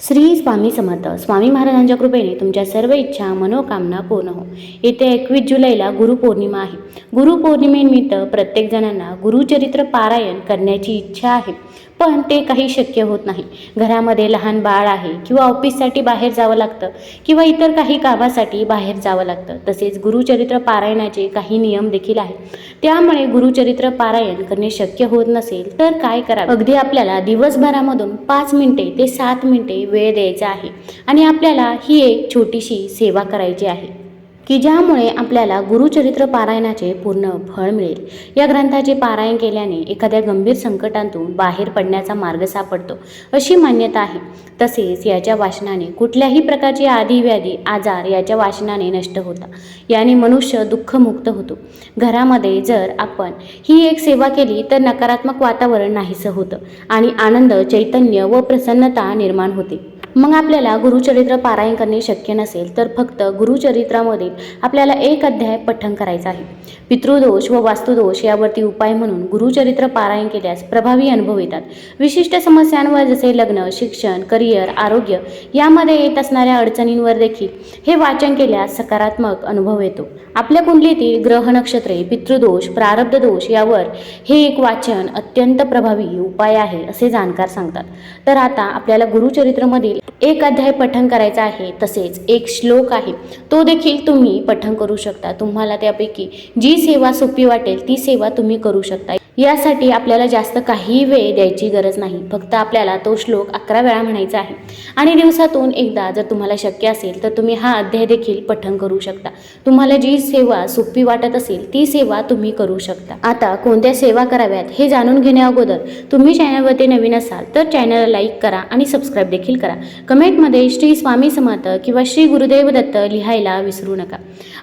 श्री स्वामी समर्थ. स्वामी महाराजांच्या कृपेने तुमच्या सर्व इच्छा मनोकामना पूर्ण हो. येत्या एकवीस जुलैला गुरुपौर्णिमा आहे. गुरुपौर्णिमेनिमित्त प्रत्येक जणांना गुरुचरित्र पारायण करण्याची इच्छा आहे. पण ते काही शक्य होत नाही. घरामध्ये लहान बाळ आहे किंवा ऑफिससाठी बाहेर जावं लागतं किंवा इतर काही कामासाठी बाहेर जावं लागतं. तसेच गुरुचरित्र पारायणाचे काही नियम देखील आहेत. त्यामुळे गुरुचरित्र पारायण करणे शक्य होत नसेल तर काय करावे? अगदी आपल्याला दिवसभरामधून पाच मिनिटे ते सात मिनिटे वेळ द्यायचा आहे आणि आपल्याला ही एक छोटीशी सेवा करायची आहे. की ज्यामुळे आपल्याला गुरुचरित्र पारायणाचे पूर्ण फळ मिळेल. या ग्रंथाचे पारायण केल्याने एखाद्या गंभीर संकटांतून बाहेर पडण्याचा मार्ग सापडतो अशी मान्यता आहे. तसेच याच्या वाचनाने कुठल्याही प्रकारची आधी व्याधी आजार याच्या वाचनाने नष्ट होता. याने मनुष्य दुःखमुक्त होतो. घरामध्ये जर आपण ही एक सेवा केली तर नकारात्मक वातावरण नाहीसं होतं आणि आनंद चैतन्य व प्रसन्नता निर्माण होते. मग आपल्याला गुरुचरित्र पारायण करणे शक्य नसेल तर फक्त गुरुचरित्रामधील आपल्याला एक अध्याय पठण करायचा आहे. पितृदोष व वास्तुदोष यावरती उपाय म्हणून गुरुचरित्र पारायण केल्यास प्रभावी अनुभव येतात. विशिष्ट समस्यांवर जसे लग्न शिक्षण करिअर आरोग्य यामध्ये येत असणाऱ्या अडचणींवर देखील हे वाचन केल्यास सकारात्मक अनुभव येतो. आपल्या कुंडलीतील ग्रह नक्षत्रे पितृदोष प्रारब्ध दोष यावर हे एक वाचन अत्यंत प्रभावी उपाय आहे असे जाणकार सांगतात. तर आता आपल्याला गुरुचरित्रमधील एक अध्याय पठण करायचा आहे तसेच एक श्लोक आहे. तो देखील तुम्ही पठण करू शकता. तुम्हाला त्यापैकी जी सेवा सोपी वाटेल ती सेवा तुम्ही करू शकता. यासाठी आपल्याला जास्त काही वेळ द्यायची गरज नाही. फक्त आपल्याला तो श्लोक अकरा वेळा म्हणायचा आहे. आणि दिवसातून एकदा जर तुम्हाला शक्य असेल तर तुम्ही हा अध्याय देखील पठण करू शकता. तुम्हाला जी सेवा सोपी वाटत असेल ती सेवा तुम्ही करू शकता. आता कोणत्या सेवा कराव्यात हे जाणून घेण्या अगोदर तुम्ही चॅनलवरती नवीन असाल तर चॅनलला लाईक करा आणि सबस्क्राईब देखील करा. कमेंटमध्ये श्री स्वामी समर्थ किंवा श्री गुरुदेव दत्त लिहायला विसरू नका.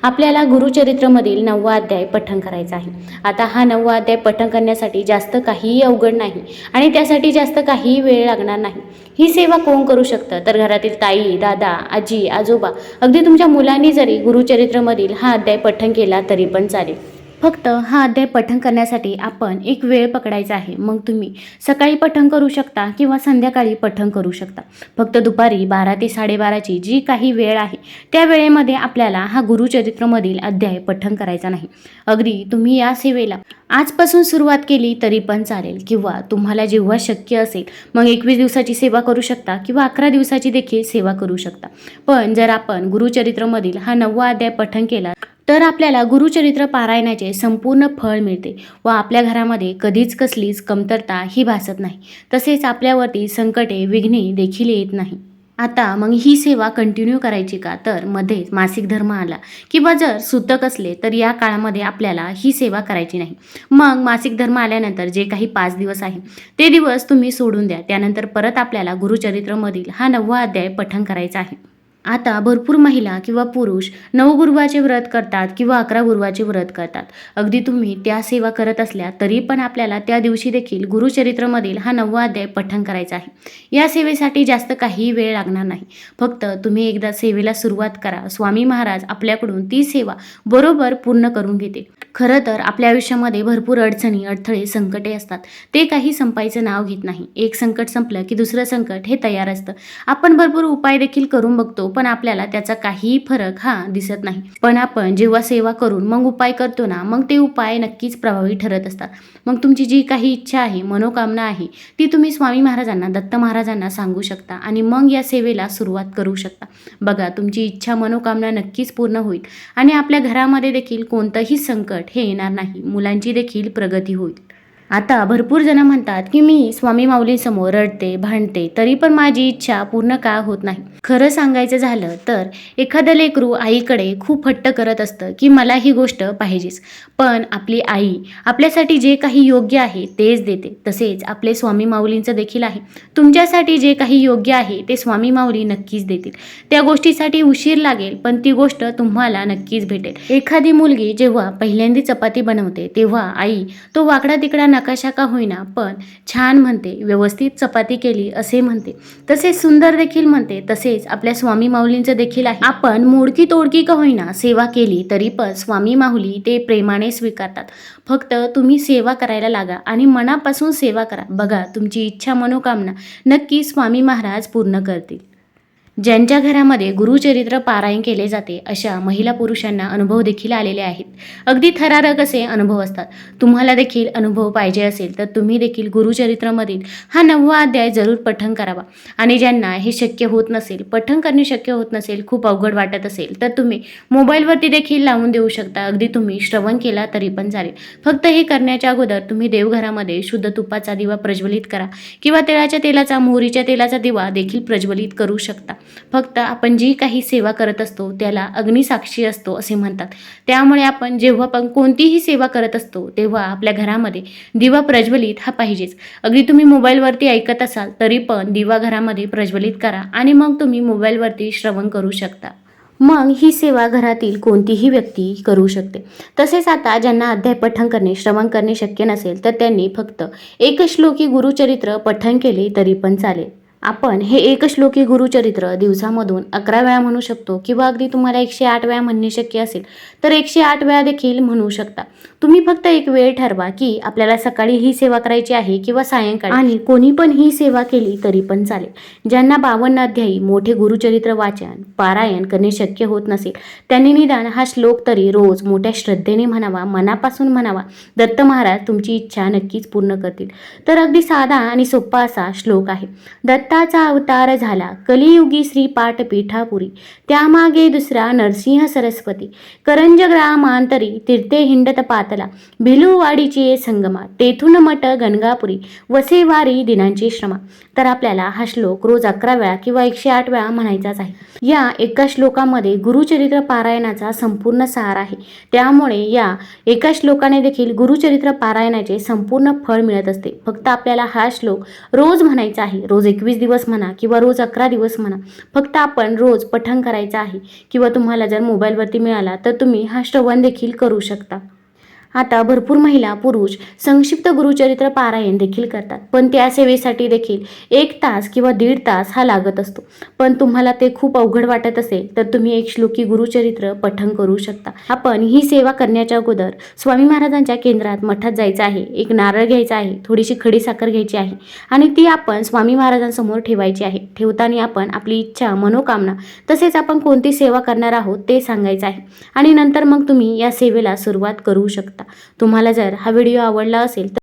आपल्याला गुरुचरित्रमधील नववा अध्याय पठण करायचा आहे. आता हा नववा अध्याय पठण करण्यासाठी जास्त काहीही अवघड नाही आणि त्यासाठी जास्त काहीही वेळ लागणार नाही. ही सेवा कोण करू शकतं? तर घरातील ताई दादा आजी आजोबा. अगदी तुमच्या मुलांनी जरी गुरुचरित्रमधील हा अध्याय पठण केला तरी पण चालेल. फक्त हा अध्याय पठण करण्यासाठी आपण एक वेळ पकडायचा आहे. मग तुम्ही सकाळी पठण करू शकता किंवा संध्याकाळी पठण करू शकता. फक्त दुपारी बारा ते साडेबाराची जी काही वेळ आहे त्या वेळेमध्ये आपल्याला हा गुरुचरित्रमधील अध्याय पठण करायचा नाही. अगदी तुम्ही या सेवेला आजपासून सुरुवात केली तरी पण चालेल किंवा तुम्हाला जेव्हा शक्य असेल मग एकवीस दिवसाची सेवा करू शकता किंवा अकरा दिवसाची देखील सेवा करू शकता. पण जर आपण गुरुचरित्रमधील हा नववा अध्याय पठण केला तर आपल्याला गुरुचरित्र पारायणाचे संपूर्ण फळ मिळते व आपल्या घरामध्ये कधीच कसलीच कमतरता ही भासत नाही. तसेच आपल्यावरती संकटे विघ्ने देखील येत नाही. आता मग ही सेवा कंटिन्यू करायची का? तर मध्ये मासिक धर्म आला. किंवा जर सुतक असले तर या काळामध्ये आपल्याला ही सेवा करायची नाही. मग मासिक धर्म आल्यानंतर जे काही पाच दिवस आहे ते दिवस तुम्ही सोडून द्या. त्यानंतर परत आपल्याला गुरुचरित्रमधील हा नववा अध्याय पठण करायचा आहे. आता भरपूर महिला किंवा पुरुष नऊ गुरुवाचे व्रत करतात किंवा अकरा गुरुवाचे व्रत करतात. अगदी तुम्ही त्या सेवा करत असल्या तरी पण आपल्याला त्या दिवशी देखील गुरुचरित्रमधील हा नववा अध्याय पठण करायचा आहे. या सेवेसाठी जास्त काही वेळ लागणार नाही. फक्त तुम्ही एकदा सेवेला सुरुवात करा. स्वामी महाराज आपल्याकडून ती सेवा बरोबर पूर्ण करून घेते खरं तर आपल्या आयुष्यामध्ये भरपूर अडचणी अडथळे संकटे असतात. ते काही संपायचं नाव घेत नाही. एक संकट संपलं की दुसरं संकट हे तयार असतं. आपण भरपूर उपाय देखील करून बघतो पण आपल्याला त्याचा काहीही फरक हा दिसत नाही. पण आपण जेव्हा सेवा करून मग उपाय करतो ना मग ते उपाय नक्कीच प्रभावी ठरत असतात. मग तुमची जी काही इच्छा आहे मनोकामना आहे ती तुम्ही स्वामी महाराजांना दत्त महाराजांना सांगू शकता आणि मग या सेवेला सुरुवात करू शकता. बघा तुमची इच्छा मनोकामना नक्कीच पूर्ण होईल. आणि आपल्या घरामध्ये देखील कोणतंही संकट हे येणार नाही. मुलांची देखील प्रगती होईल. आता भरपूर जण म्हणतात की मी स्वामी माऊलींसमोर रडते भांडते तरी पण माझी इच्छा पूर्ण का होत नाही. खरं सांगायचं झालं तर एखादं लेकरू आईकडे खूप हट्ट करत असतं की मला ही गोष्ट पाहिजेच. पण आपली आई आपल्यासाठी जे काही योग्य आहे तेच देते. तसेच आपले स्वामी माऊलींचं देखील आहे. तुमच्यासाठी जे काही योग्य आहे ते स्वामी माऊली नक्कीच देतील. त्या गोष्टीसाठी उशीर लागेल पण ती गोष्ट तुम्हाला नक्कीच भेटेल. एखादी मुलगी जेव्हा पहिल्यांदी चपाती बनवते तेव्हा आई तो वाकडा तिकडा शाखा शाखा होईना पण छान म्हणते व्यवस्थित चपाती केली असे म्हणते. तसेच सुंदर देखील म्हणते तसेच आपल्या स्वामी माऊलींचं देखील आहे. आपण मोडकी तोडकी का होईना सेवा केली तरी पण स्वामी माऊली ते प्रेमाने स्वीकारतात. फक्त तुम्ही सेवा करायला लागा आणि मनापासून सेवा करा. बघा तुमची इच्छा मनोकामना नक्की स्वामी महाराज पूर्ण करतील. ज्यांच्या घरामध्ये गुरुचरित्र पारायण केले जाते अशा महिला पुरुषांना अनुभव देखील आलेले आहेत. अगदी थरारक असे अनुभव असतात. तुम्हाला देखील अनुभव पाहिजे असेल तर तुम्ही देखील गुरुचरित्रामधील हा नववा अध्याय जरूर पठण करावा. आणि ज्यांना हे शक्य होत नसेल पठण करणे शक्य होत नसेल खूप अवघड वाटत असेल तर तुम्ही मोबाईलवरती देखील लावून देऊ शकता. अगदी तुम्ही श्रवण केला तरी पण चालेल. फक्त हे करण्याच्या अगोदर तुम्ही देवघरामध्ये शुद्ध तुपाचा दिवा प्रज्वलित करा किंवा तिळाच्या तेलाचा मोहरीच्या तेलाचा दिवा देखील प्रज्वलित करू शकता. फक्त आपण जी काही सेवा करत असतो त्याला अग्निसाक्षी असतो असे म्हणतात. त्यामुळे आपण जेव्हा पण कोणतीही सेवा करत असतो तेव्हा आपल्या घरामध्ये दिवा प्रज्वलित हा पाहिजेच. अगदी तुम्ही मोबाईलवरती ऐकत असाल तरी पण दिवा घरामध्ये प्रज्वलित करा आणि मग तुम्ही मोबाईलवरती श्रवण करू शकता. मग ही सेवा घरातील कोणतीही व्यक्ती करू शकते. तसेच आता ज्यांना अध्याय पठण करणे श्रवण करणे शक्य नसेल तर त्यांनी फक्त एक श्लोकी गुरुचरित्र पठण केले तरी पण चालेल. आपण हे एकश्लोकी गुरुचरित्र दिवसामधून अकरा वेळा म्हणू शकतो किंवा अगदी तुम्हाला एकशे आठ वेळा म्हणणे शक्य असेल तर एकशे आठ वेळा देखील म्हणू शकता. तुम्ही फक्त एक वेळ ठरवा की आपल्याला सकाळी ही सेवा करायची आहे किंवा सायंकाळी. आणि कोणी पण ही सेवा केली तरी पण चालेल. ज्यांना बावन्न अध्यायी मोठे गुरुचरित्र वाचन पारायण करणे शक्य होत नसेल त्यांनी निदान हा श्लोक तरी रोज मोठ्या श्रद्धेने म्हणावा मनापासून म्हणावा. दत्त महाराज तुमची इच्छा नक्कीच पूर्ण करतील. तर अगदी साधा आणि सोपा असा श्लोक आहे. दत्त दत्ताचा अवतार झाला. कलियुगी श्री पाठपीठापुरी त्यामागे दुसरा नरसिंह सरस्वती. करंज ग्रामांतरी तीर्थे हिंडत पातला. भिलुवाडीची संगमा. तेथून मठ गणगापुरी. वसेवारी दिनांची श्रमा. तर आपल्याला हा श्लोक रोज अकरा वेळा किंवा एकशे आठ वेळा म्हणायचाच आहे. या एका श्लोकामध्ये गुरुचरित्र पारायणाचा संपूर्ण सार आहे. त्यामुळे या एका श्लोकाने देखील गुरुचरित्र पारायणाचे संपूर्ण फळ मिळत असते. फक्त आपल्याला हा श्लोक रोज म्हणायचा आहे. रोज एकवीस दिवस म्हणा किंवा रोज अकरा दिवस म्हणा फक्त आपण रोज पठण करायचं आहे किंवा तुम्हाला जर मोबाईलवरती मिळाला तर तुम्ही हा श्रवण देखील करू शकता. आता भरपूर महिला पुरुष संक्षिप्त गुरुचरित्र पारायण देखील करतात. पण त्या सेवेसाठी देखील एक तास किंवा दीड तास हा लागत असतो. पण तुम्हाला ते खूप अवघड वाटत असेल तर तुम्ही एक श्लोकी गुरुचरित्र पठण करू शकता. आपण ही सेवा करण्याच्या अगोदर स्वामी महाराजांच्या केंद्रात मठात जायचं आहे एक नारळ घ्यायचा आहे थोडीशी खडी साखर घ्यायची आहे आणि ती आपण स्वामी महाराजांसमोर ठेवायची आहे. ठेवताना आपण आपली इच्छा मनोकामना तसेच आपण कोणती सेवा करणार आहोत ते सांगायचं आहे आणि नंतर मग तुम्ही या सेवेला सुरुवात करू शकता. तुम्हाला जर हा व्हिडिओ आवडला असेल तर